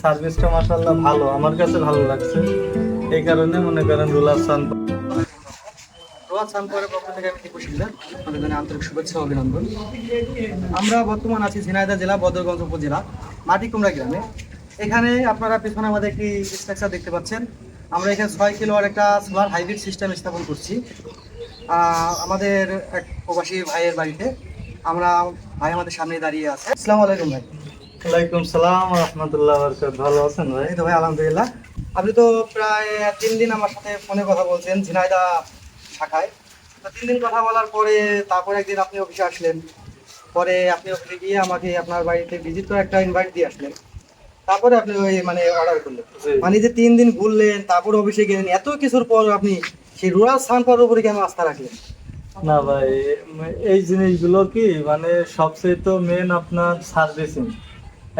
সার্ভিসটা মাসাল্লাহ ভালো, আমার কাছে ভালো লাগছে। এই কারণে মনে করেন রুলার সান আন্তরিক শুভেচ্ছা, অভিনন্দন। আমরা বর্তমান আছি ঝিনাইদহ জেলা, বদরগঞ্জ উপজেলা, মাটিকুমড়া গ্রামে। এখানে আপনারা পেছনে আমাদের একটি স্ট্রাকচার দেখতে পাচ্ছেন। আমরা এখানে ছয় কিলোর একটা সোলার হাইব্রিড সিস্টেম স্থাপন করছি। আমাদের এক প্রবাসী ভাইয়ের বাড়িতে। আমরা ভাই আমাদের সামনে দাঁড়িয়ে আছে। আসসালামু আলাইকুম ভাই। ওয়ালাইকুম সালাম রহমতুল্লাহ বরকাত ভালো আছেন ভাই? এই তো ভাই আলহামদুলিল্লাহ। আপনি তো প্রায় তিন দিন আমার সাথে ফোনে কথা বলছেন ঝিনাইদা শাখায়। তো তিন দিন কথা বলার পরে তারপরে একদিন আপনি অফিসে আসলেন। পরে আপনি অফিসে গিয়ে আমাকে আপনার বাড়িতে ভিজিট করে একটা ইনভাইট দিয়ে আসলেন। তারপরে আপনি ওই মানে অর্ডার করলেন। মানে যে তিন দিন ঘুরলেন তারপর অফিসে গেলেন এত কিছুর পর আপনি সেই রুরাল সানপার উপরে কেন আস্থা রাখলেন? না ভাই এই জিনিসগুলো কি মানে সবচেয়ে তো মেন আপনার সার্ভিসিং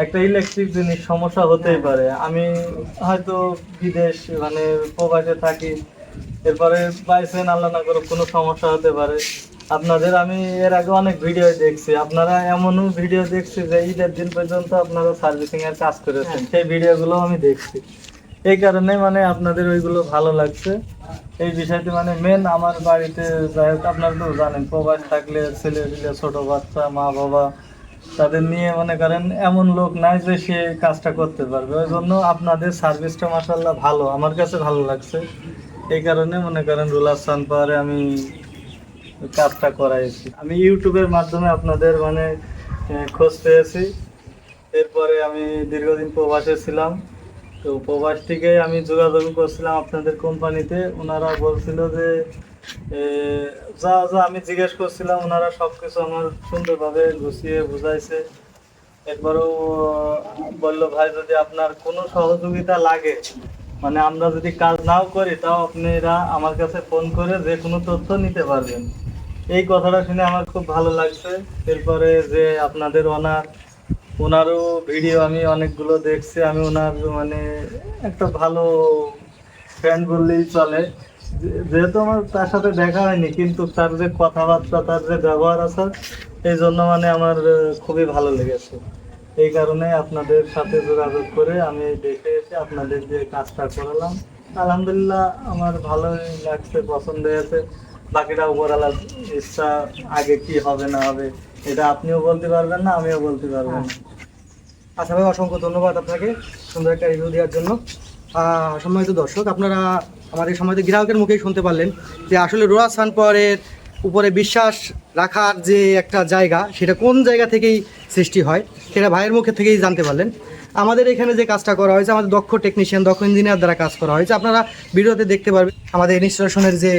একটা ইলেকট্রিক জিনিস সমস্যা হতেই পারে। আমি হয়তো বিদেশ মানে প্রবাসে থাকি এরপরে বাইসেন আল্লাহ না করুক কোনো সমস্যা হতে পারে। আপনাদের আমি এর আগে অনেক ভিডিও দেখছি। আপনারা এমনও ভিডিও দেখছি যে ঈদের দিন পর্যন্ত আপনারা সার্ভিসিং এর কাজ করেছেন। সেই ভিডিওগুলো আমি দেখছি। এই কারণে মানে আপনাদের ওইগুলো ভালো লাগছে। এই বিষয়টি মানে মেন আমার বাড়িতে যাই হোক আপনারা তো জানেন প্রবাস থাকলে ছেলে ছেলে ছোট বাচ্চা মা বাবা তাদের নিয়ে মনে করেন এমন লোক নাই যে সে কাজটা করতে পারবে। ওই জন্য আপনাদের সার্ভিসটা মাসাল্লাহ ভালো। আমার কাছে ভালো লাগছে। এই কারণে মনে করেন রুলার সান পাওয়ারে আমি কাজটা করাইছি। আমি ইউটিউবের মাধ্যমে আপনাদের মানে খোঁজ পেয়েছি। এরপরে আমি দীর্ঘদিন প্রবাসে ছিলাম। তো প্রবাস থেকে আমি যোগাযোগ করছিলাম আপনাদের কোম্পানিতে ওনারা বলছিল যে যা যা আমি জিজ্ঞেস করছিলাম, ওনারা সব কিছু আমার সুন্দরভাবে গুছিয়ে বুঝাইছে। এরপরেও বলল, ভাই, যদি আপনার কোনো সহযোগিতা লাগে মানে আমরা যদি কাজ নাও করি, তাও আপনারা আমার কাছে ফোন করে যে কোনো তথ্য নিতে পারবেন। এই কথাটা শুনে আমার খুব ভালো লাগছে। এরপরে যে আপনাদের ওনার, ওনারও ভিডিও আমি অনেকগুলো দেখছি। আমি ওনার মানে একটা ভালো ফ্রেন্ড বললেই চলে। যেহেতু আমার তার সাথে দেখা হয়নি, কিন্তু তার যে কথাবার্তা, তার যে ব্যবহার আছে, এই জন্য মানে আমার খুবই ভালো লেগেছে। এই কারণে আপনাদের সাথে যোগাযোগ করে আমি দেখে এসে আপনাদের যে কাজটা করালাম। আলহামদুলিল্লাহ, আমার ভালোই লাগছে, পছন্দ হয়েছে। বাকিটা উপরালার ইচ্ছা, আগে কি হবে, না হবে, এটা আপনিও বলতে পারবেন না, আমিও বলতে পারব না। আচ্ছা ভাই, অসংখ্য ধন্যবাদ আপনাকে সুন্দর একটা রিভিউ দেওয়ার জন্য। সম্মানিত দর্শক, আপনারা আমাদের সম্মানিত গ্রাহকের মুখেই শুনতে পারলেন যে আসলে রোয়া সানপাওয়ারের উপরে বিশ্বাস রাখার যে একটা জায়গা, সেটা কোন জায়গা থেকেই সৃষ্টি হয়, সেটা ভাইয়ের মুখে থেকেই জানতে পারলেন। আমাদের এখানে যে কাজটা করা হয়েছে, আমাদের দক্ষ টেকনিশিয়ান দক্ষ ইঞ্জিনিয়ার দ্বারা কাজ করা হয়েছে। আপনারা ভিডিওতে দেখতে পারবেন, আমাদের ইনস্টলেশনের যে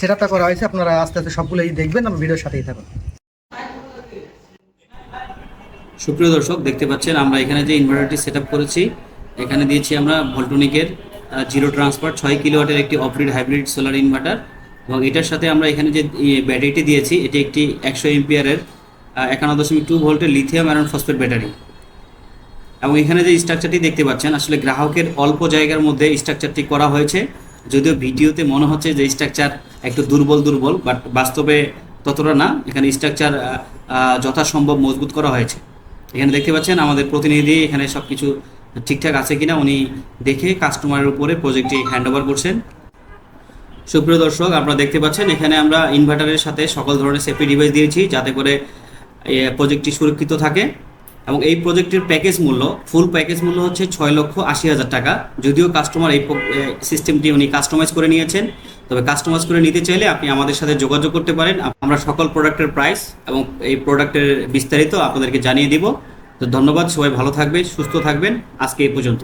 সেট করা হয়েছে, আপনারা আস্তে আস্তে সবগুলোই দেখবেন, আমার ভিডিওর সাথেই থাকুন। সুপ্রিয় দর্শক, দেখতে পাচ্ছেন, আমরা এখানে যে ইনভার্টারটি সেট করেছি, এখানে দিয়েছি আমরা ভোল্টনিকের জিরো ট্রান্সফার, ছয় কিলোওয়াটের একটি অফরিড হাইব্রিড সোলার ইনভার্টার এবং এটার সাথে আমরা এখানে যে ব্যাটারিটি দিয়েছি, এটি একটি একশো এমপিয়ারের একান্ন দশমিক টু ভোল্টের লিথিয়াম আয়রন ফসফেট ব্যাটারি এবং এখানে যে স্ট্রাকচারটি দেখতে পাচ্ছেন, আসলে গ্রাহকের অল্প জায়গার মধ্যে স্ট্রাকচারটি করা হয়েছে। যদিও ভিডিওতে মনে হচ্ছে যে স্ট্রাকচার একটু দুর্বল দুর্বল বাট বাস্তবে ততটা না। এখানে স্ট্রাকচার যথাসম্ভব মজবুত করা হয়েছে। এখানে দেখতে পাচ্ছেন, আমাদের প্রতিনিধি এখানে সব কিছু ঠিকঠাক আছে কিনা উনি দেখে কাস্টমারের উপরে প্রজেক্টটি হ্যান্ড ওভার করছেন। সুপ্রিয় দর্শক, আপনারা দেখতে পাচ্ছেন, এখানে আমরা ইনভার্টারের সাথে সকল ধরনের সেফটি ডিভাইস দিয়েছি যাতে করে প্রজেক্টটি সুরক্ষিত থাকে। এবং এই প্রজেক্টের প্যাকেজ মূল্য ফুল প্যাকেজ মূল্য হচ্ছে ছয় লক্ষ আশি হাজার টাকা। যদিও কাস্টমার এই সিস্টেমটি উনি কাস্টমাইজ করে নিয়েছেন, তবে কাস্টমাইজ করে নিতে চাইলে আপনি আমাদের সাথে যোগাযোগ করতে পারেন। আমরা সকল প্রোডাক্টের প্রাইস এবং এই প্রোডাক্টের বিস্তারিত আপনাদেরকে জানিয়ে দিব। তো ধন্যবাদ সবাই ভালো থাকবে সুস্থ থাকবেন আজকে এই পর্যন্ত